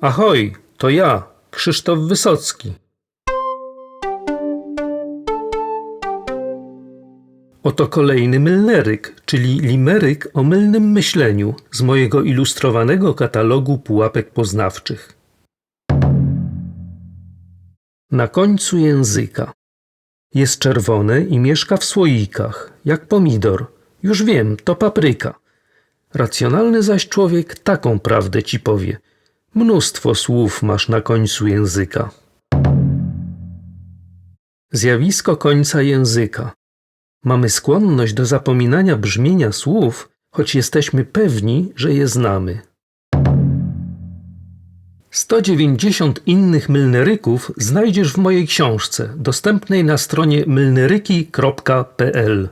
Ahoj, to ja, Krzysztof Wysocki. Oto kolejny mylneryk, czyli limeryk o mylnym myśleniu z mojego ilustrowanego katalogu pułapek poznawczych. Na końcu języka. Jest czerwone i mieszka w słoikach, jak pomidor. Już wiem, to papryka. Racjonalny zaś człowiek taką prawdę ci powie. Mnóstwo słów masz na końcu języka. Zjawisko końca języka. Mamy skłonność do zapominania brzmienia słów, choć jesteśmy pewni, że je znamy. 190 innych mylneryków znajdziesz w mojej książce, dostępnej na stronie mylneryki.pl.